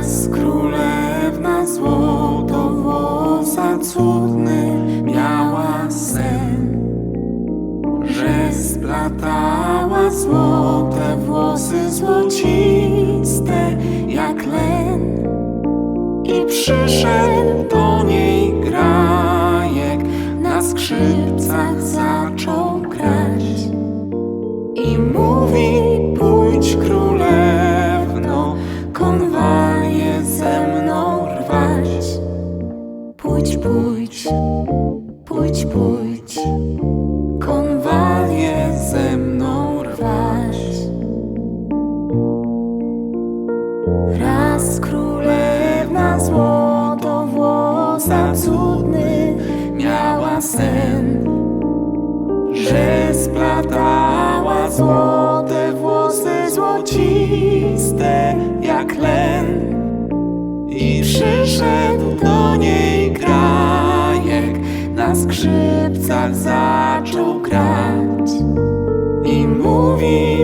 nas królewna złotowłosa cudny miała sen, że splatała złote włosy złociste jak len i przyszedł do niej. splatała złote włosy złociste jak len. I przyszedł do niej krajek na skrzypcach zaczął grać. I mówi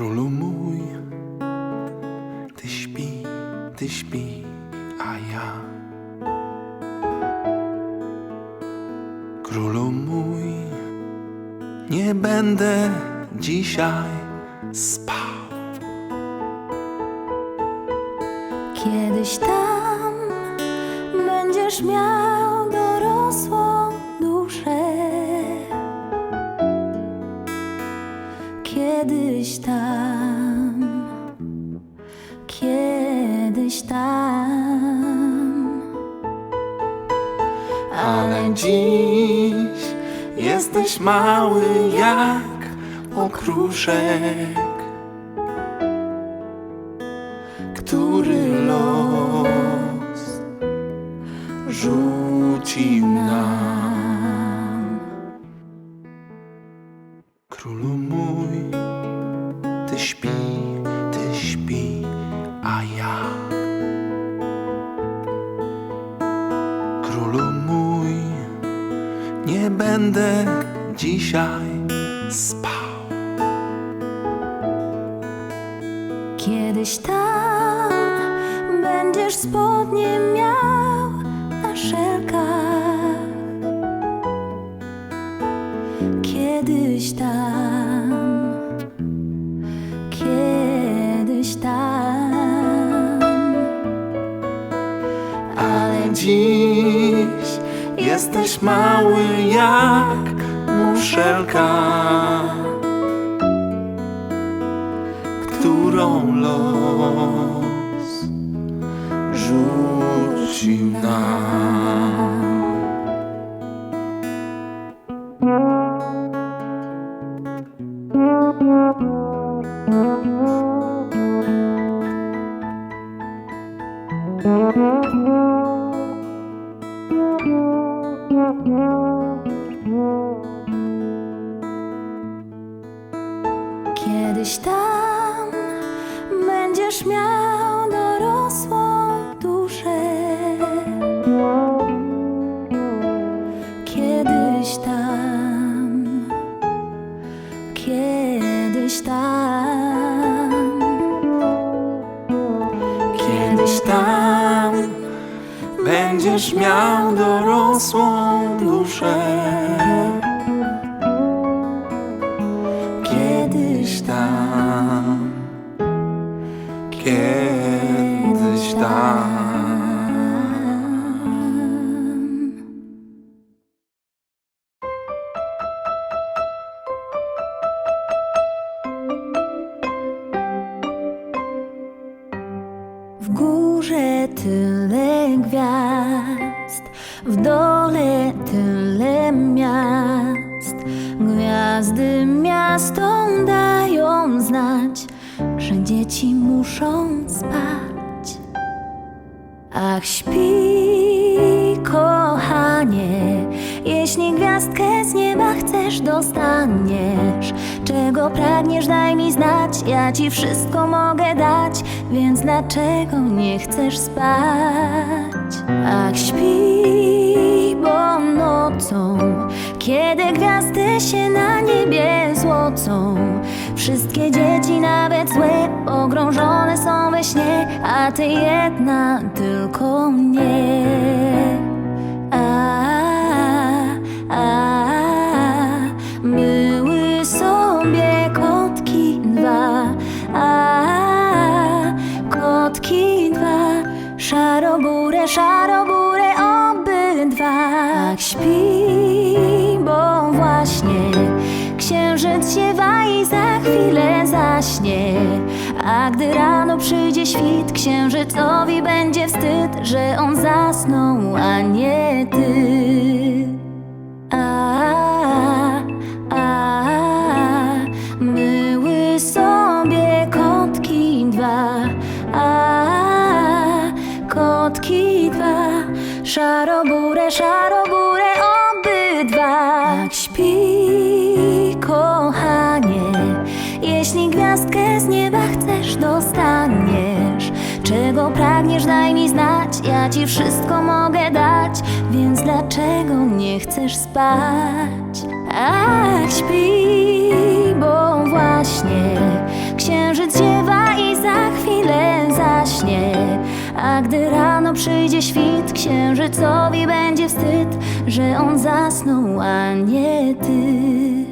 Królu mój, ty śpi, ty śpi, a ja. Królu mój, nie będę dzisiaj spał. okruszek. Jesteś mały jak muszelka Którą los rzucił nam. Kiedyś tam będziesz miał dorosłą duszę. Chcesz, dostaniesz. Czego pragniesz, daj mi znać, ja ci wszystko mogę dać, więc dlaczego nie chcesz spać? Ach, śpi, bo nocą, kiedy gwiazdy się na niebie złocą, wszystkie dzieci, nawet złe, pogrążone są we śnie, a ty jedna tylko nie. A, a, były A gdy rano przyjdzie świt, księżycowi będzie wstyd, że on ci wszystko mogę dać, więc dlaczego nie chcesz spać? Ach, śpi, bo właśnie księżyc ziewa i za chwilę zaśnie. A gdy rano przyjdzie świt, księżycowi będzie wstyd, że on zasnął, a nie ty.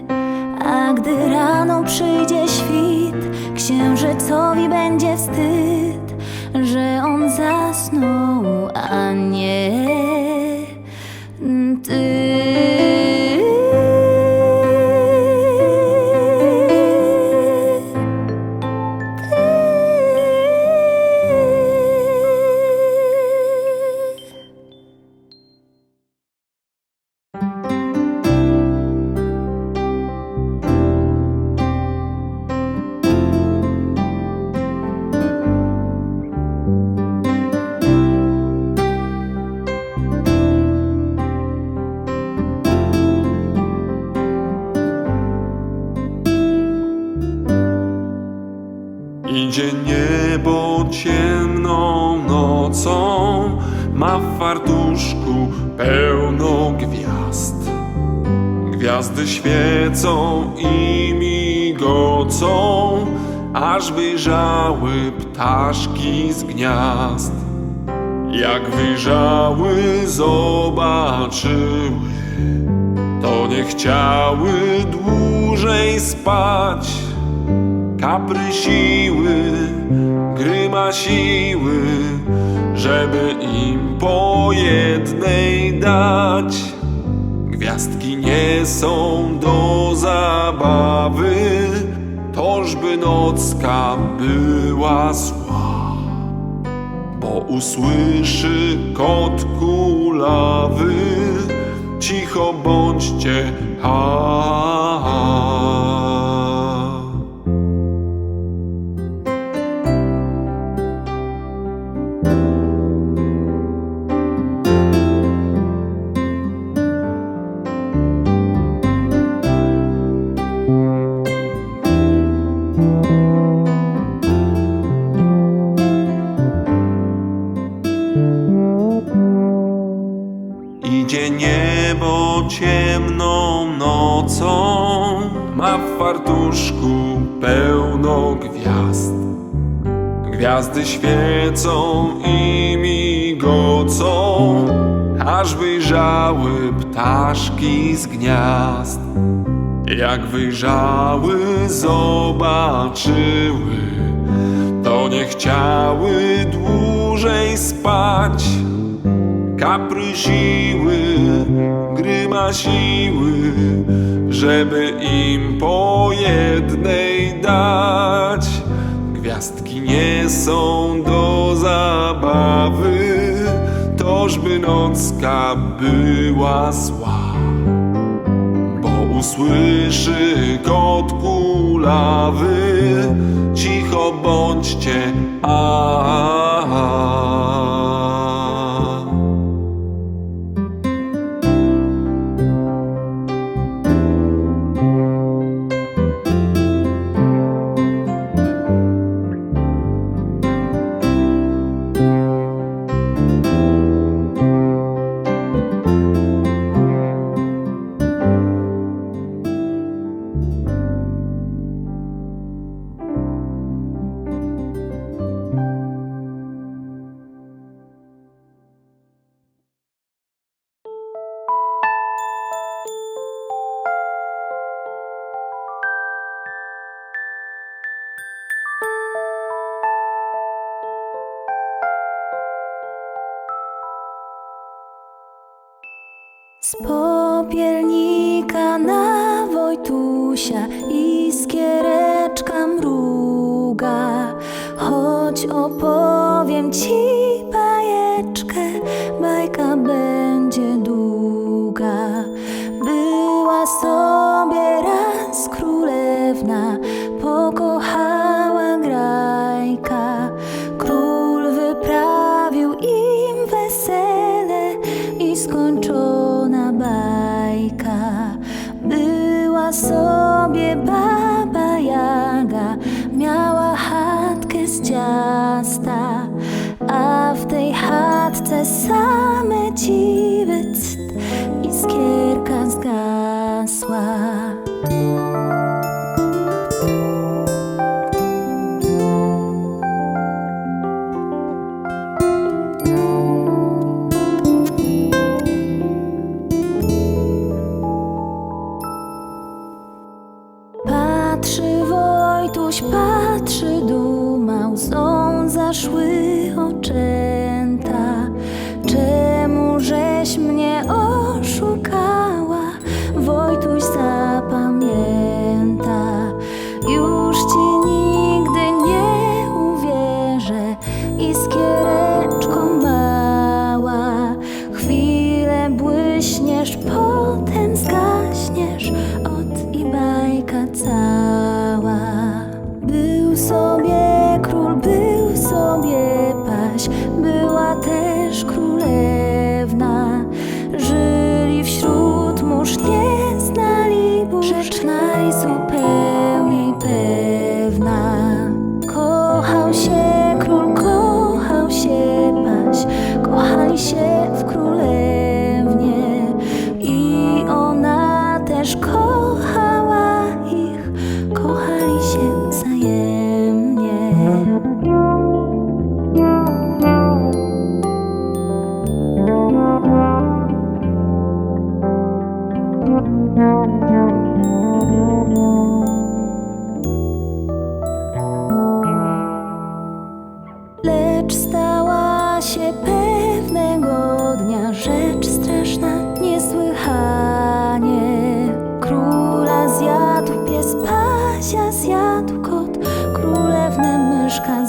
A gdy rano przyjdzie świt, księżycowi będzie wstyd, Gwiazdy świecą i migocą, aż wyjrzały ptaszki z gniazd. Jak wyjrzały, zobaczyły, to nie chciały dłużej spać. Kaprysiły, grymasiły, żeby im po jednej dać. Gwiazdki nie są do zabawy, tożby nocka była zła. Bo usłyszy kot kulawy, cicho bądźcie, ha, ha. wyjrzały, zobaczyły, to nie chciały dłużej spać. Kaprysiły, grymasiły, żeby im po jednej dać. Gwiazdki nie są do zabawy, tożby nocka była zła słyszy kot kulawy Cicho bądźcie, a, -a, -a. Доща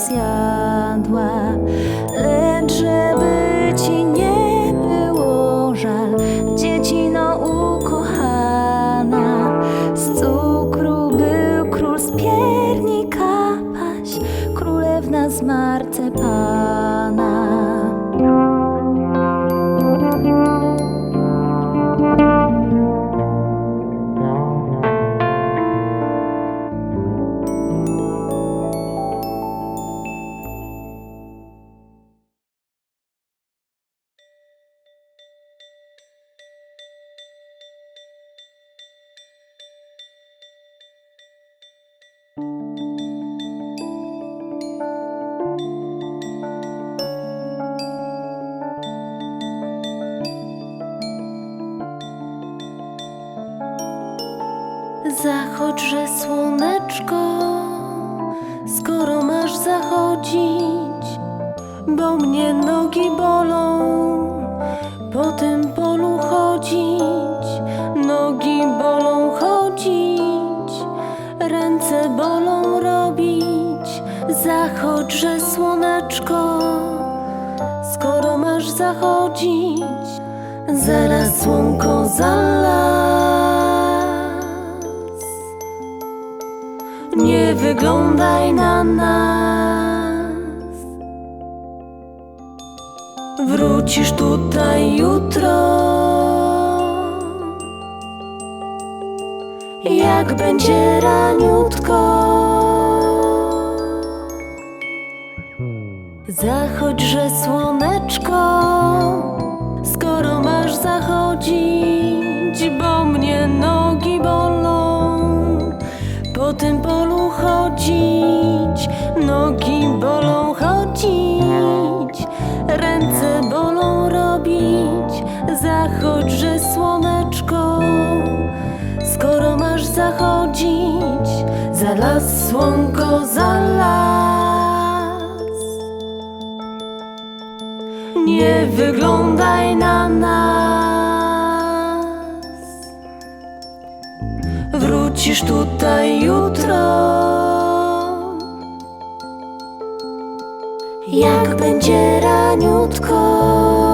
Yeah. Zachodźże słoneczko, skoro masz zachodzić, bo mnie nogi bolą, po tym polu chodzić, nogi bolą chodzić, ręce bolą robić. Zachodźże słoneczko, skoro masz zachodzić, zaraz słonko za wyglądaj na nas. Wrócisz tutaj jutro. Jak będzie raniutko. Zachodźże słoneczko, skoro masz zachodzić, bo mnie nogi bolą. Po tym polu chodzić, nogi bolą chodzić, ręce bolą robić. Zachodźże słoneczko, skoro masz zachodzić, za las słonko za las. Nie wyglądaj na nas. Wrócisz tutaj jutro. Jak będzie raniutko.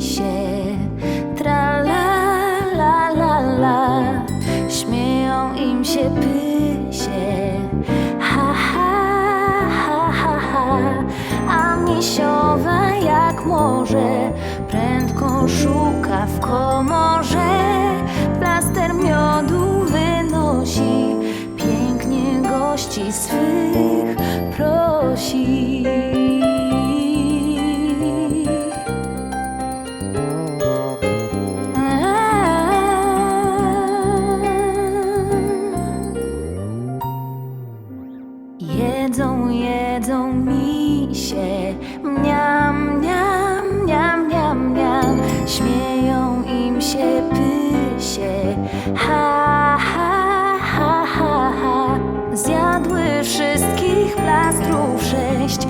się. Tra la la la la. Śmieją im się pysie. Ha ha ha ha ha. A jak może Prędko szuka w komorze. Plaster miodu wynosi. Pięknie gości swych prosi. krów sześć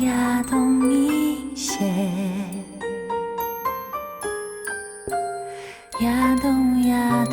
呀，冬一些。呀，冬呀。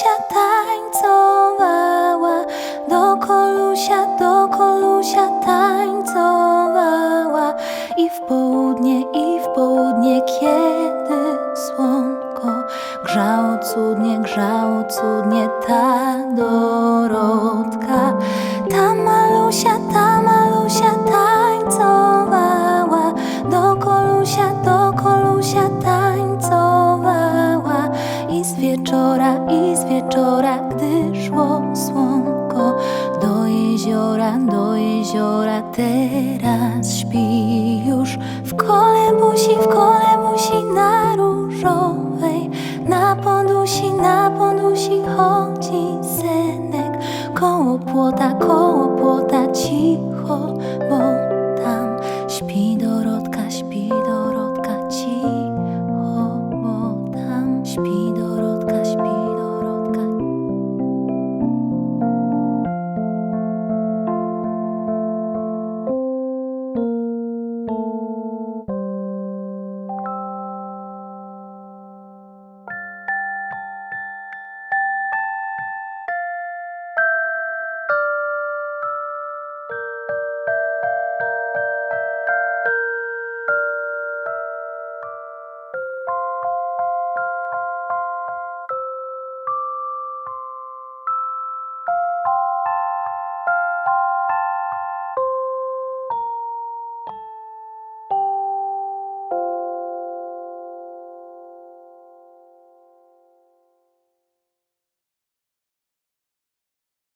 já.